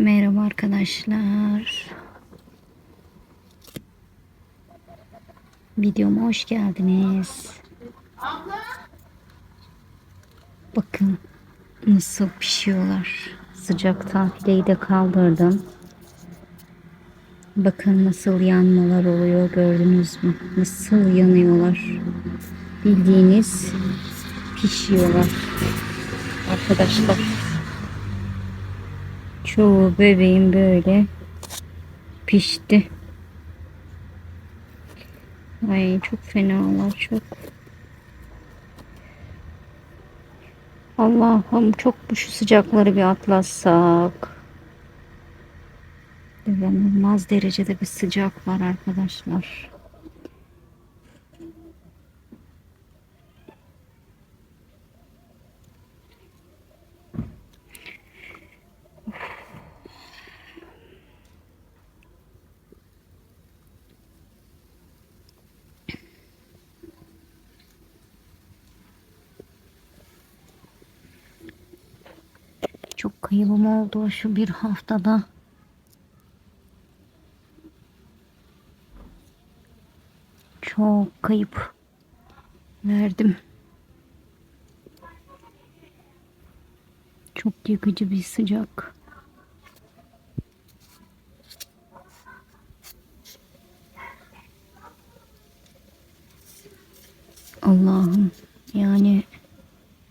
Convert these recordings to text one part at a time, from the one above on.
Merhaba arkadaşlar. Videoma hoş geldiniz. Bakın nasıl pişiyorlar. Sıcaktan fileyi de kaldırdım. Bakın nasıl yanmalar oluyor gördünüz mü? Nasıl yanıyorlar. Bildiğiniz pişiyorlar. Arkadaşlar. Çoğu bebeğim böyle pişti. Ay çok fenalar çok. Allah'ım çok bu şu sıcakları bir atlatsak. İnanılmaz derecede bir sıcak var arkadaşlar. Çok kaybım oldu şu bir haftada. Çok kayıp verdim. Çok yıkıcı bir sıcak. Allah'ım yani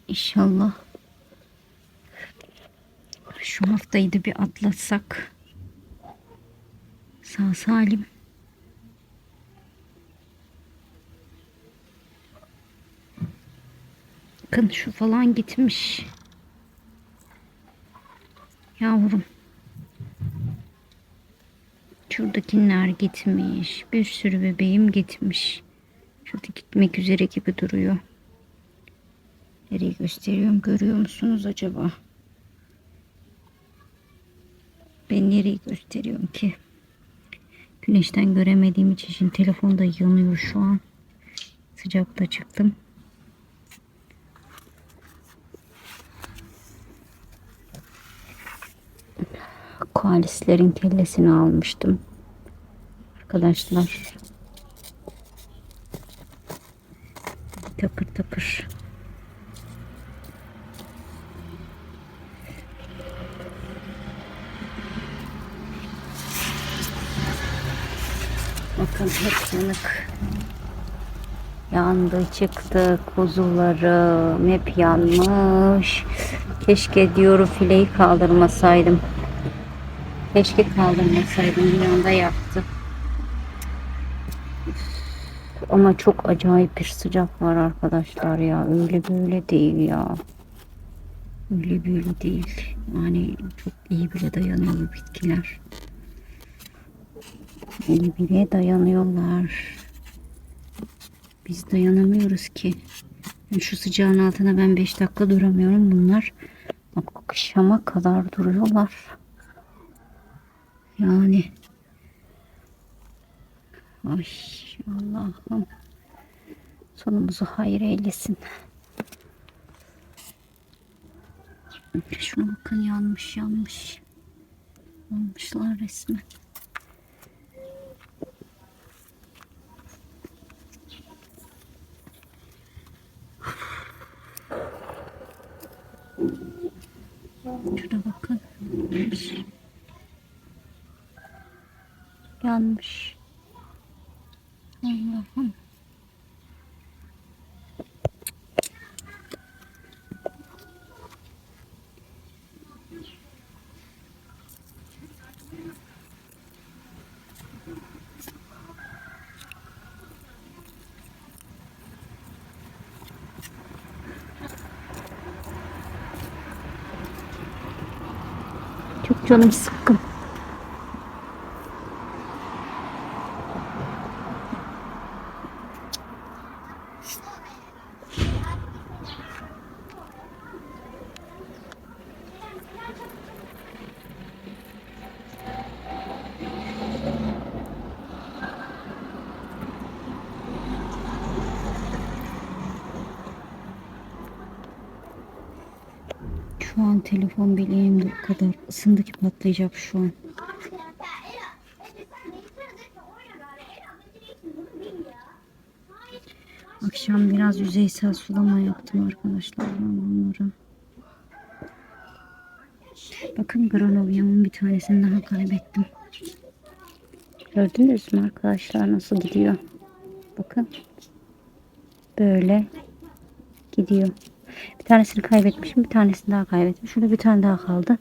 inşallah şu haftayı da bir atlatsak sağ salim Bakın şu falan gitmiş. Yavrum. Şuradakiler gitmiş. Bir sürü bebeğim gitmiş. Şurada gitmek üzere gibi duruyor. Nereye gösteriyorum görüyor musunuz acaba? Ben nereye gösteriyorum ki? Güneşten göremediğim için şimdi telefon da yanıyor şu an. Sıcakta çıktım. Koalislerin kellesini almıştım. Arkadaşlar. Bakın hep yanık. Yandı çıktı kuzularım hep yanmış. Keşke diyorum fileyi kaldırmasaydım. Keşke kaldırmasaydım bir anda yaktı. Ama çok acayip bir sıcak var arkadaşlar ya. Öyle böyle değil ya. Öyle böyle değil. Yani çok iyi bile dayanıyor bitkiler. Bile dayanıyorlar. Biz dayanamıyoruz ki. Şu sıcağın altına ben 5 dakika duramıyorum. Bunlar akşama kadar duruyorlar. Yani ay Allah'ım sonumuzu hayır eylesin. Şuna bakın yanmış yanmış. Yanmışlar resmen. Şuna bakın. Yanmış. Allah'ım. Çok canım sıkkın. Şu an telefon bileğimde o kadar ısındı ki patlayacak şu an. Akşam biraz yüzeysel sulama yaptım arkadaşlar ben bunları. Bakın granovyamın bir tanesini daha kaybettim. Gördünüz mü arkadaşlar nasıl gidiyor? Bakın. Böyle gidiyor. Bir tanesini kaybetmişim, bir tanesini daha kaybettim. Şurada bir tane daha kaldı.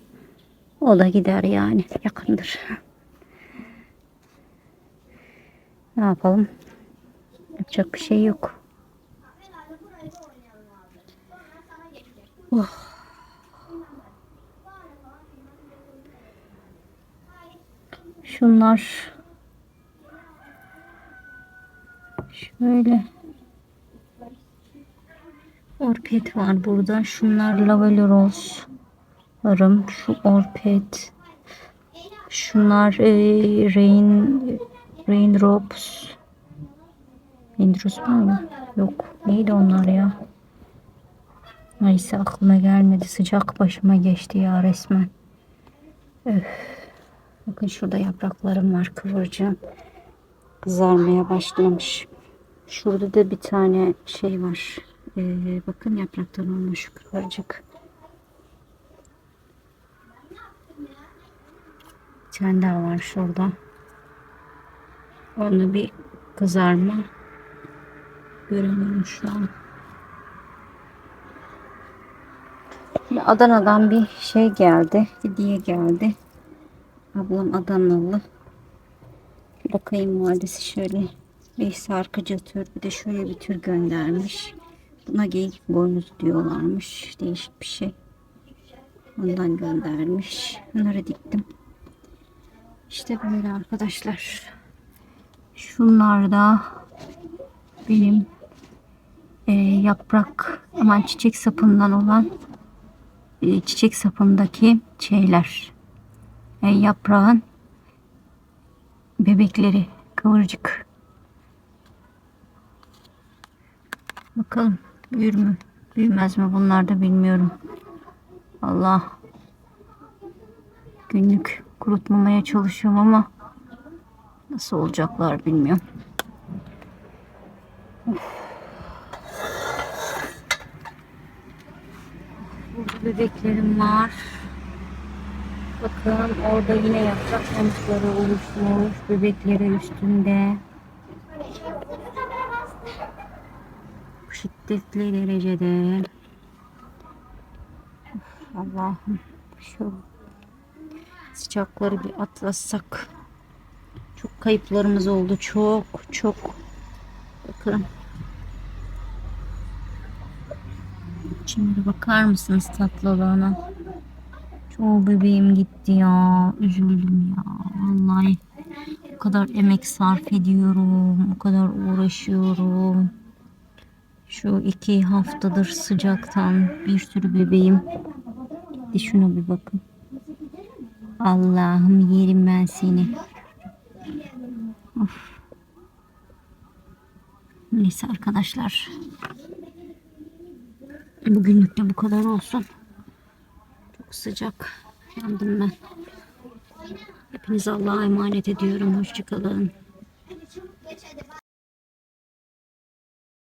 O da gider yani. Yakındır. Ne yapalım? Yapacak bir şey yok. Oh. Şunlar şöyle Orpet var burada. Şunlar Lavalier Rose. Varım. Şu Orpet. Şunlar e, Rain Raindrops. Raindrops var mı? Yok. Neydi onlar ya? Neyse aklıma gelmedi. Sıcak başıma geçti ya resmen. Öf. Bakın şurada yapraklarım var kıvırcığım. Kızarmaya başlamış. Şurada da bir tane şey var. Ee, bakın yapraktan olmuş kıvırcık. Bir tane daha var şurada. Onu bir kızarma göremiyorum şu an. Şimdi Adana'dan bir şey geldi. Hediye geldi. Ablam Adanalı. Bakayım validesi şöyle bir sarkıcı tür bir de şöyle bir tür göndermiş. Buna geyik boynuzu diyorlarmış. Değişik bir şey. Ondan göndermiş. Bunları diktim. İşte böyle arkadaşlar. Şunlar da benim e, yaprak aman çiçek sapından olan e, çiçek sapındaki şeyler. E, yaprağın bebekleri kıvırcık. Bakalım büyür mü? Büyümez mi? Bunlar da bilmiyorum. Allah. Günlük kurutmamaya çalışıyorum ama nasıl olacaklar bilmiyorum. Of. Burada bebeklerim var. Bakın orada yine yaprak pamukları oluşmuş. Bebekleri üstünde. Şiddetli derecede. Allah'ım şu sıcakları bir atlatsak. Çok kayıplarımız oldu. Çok çok. Bakın. Şimdi bakar mısınız tatlılığına? Çoğu bebeğim gitti ya. Üzüldüm ya. Vallahi o kadar emek sarf ediyorum. O kadar uğraşıyorum. Şu iki haftadır sıcaktan bir sürü bebeğim. Bir şuna bir bakın. Allah'ım yerim ben seni. Of. Neyse arkadaşlar. Bugünlük de bu kadar olsun. Çok sıcak. Yandım ben. Hepinize Allah'a emanet ediyorum. Hoşçakalın.